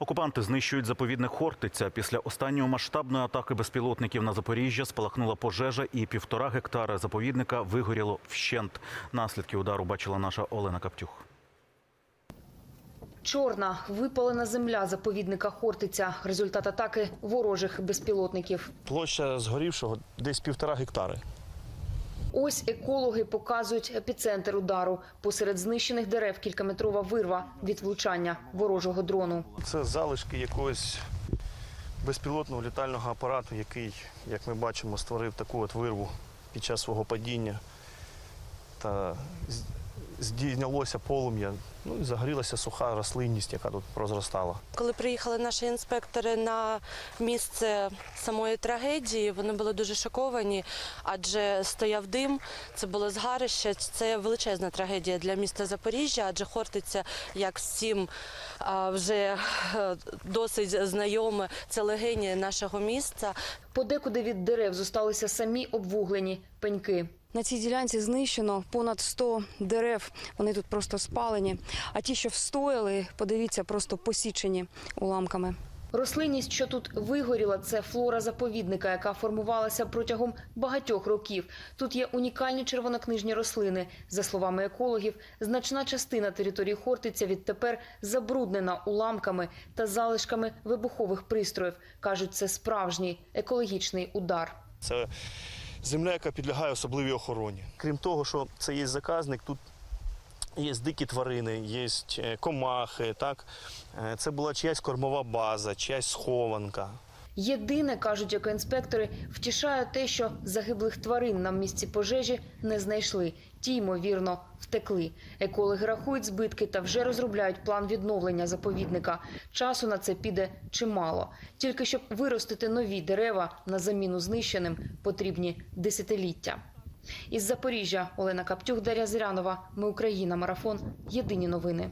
Окупанти знищують заповідник Хортиця. Після останньої масштабної атаки безпілотників на Запоріжжя спалахнула пожежа, і півтора гектара заповідника вигоріло вщент. Наслідки удару бачила наша Олена Каптюх. Чорна випалена земля заповідника Хортиця. Результат атаки ворожих безпілотників. Площа згорівшого десь півтора гектари. Ось екологи показують епіцентр удару. Посеред знищених дерев кількаметрова вирва від влучання ворожого дрону. Це залишки якогось безпілотного літального апарату, який, як ми бачимо, створив таку от вирву під час свого падіння. Та здійнялося полум'я, ну і загорілася суха рослинність, яка тут прозростала. Коли приїхали наші інспектори на місце самої трагедії, вони були дуже шоковані, адже стояв дим, це було згарище. Це величезна трагедія для міста Запоріжжя, адже Хортиця, як всім вже е, досить знайоме, це легені нашого міста. Подекуди від дерев зосталися самі обвуглені пеньки. На цій ділянці знищено понад 100 дерев. Вони тут просто спалені. А ті, що встояли, подивіться, просто посічені уламками. Рослинність, що тут вигоріла, це флора заповідника, яка формувалася протягом багатьох років. Тут є унікальні червонокнижні рослини. За словами екологів, значна частина території Хортиця відтепер забруднена уламками та залишками вибухових пристроїв. кажуть, це справжній екологічний удар. Це земля, яка підлягає особливій охороні. Крім того, що це є заказник, тут є дикі тварини, є е, комахи. Так? Е, Це була чиясь кормова база, чиясь схованка. Єдине, кажуть екоінспектори, втішає те, що загиблих тварин на місці пожежі не знайшли. Ті, ймовірно, втекли. Екологи рахують збитки та вже розробляють план відновлення заповідника. Часу на це піде чимало. Тільки щоб виростити нові дерева на заміну знищеним, потрібні десятиліття. Із Запоріжжя Олена Каптюх, Дар'я Зирянова. Ми Україна. Марафон. Єдині новини.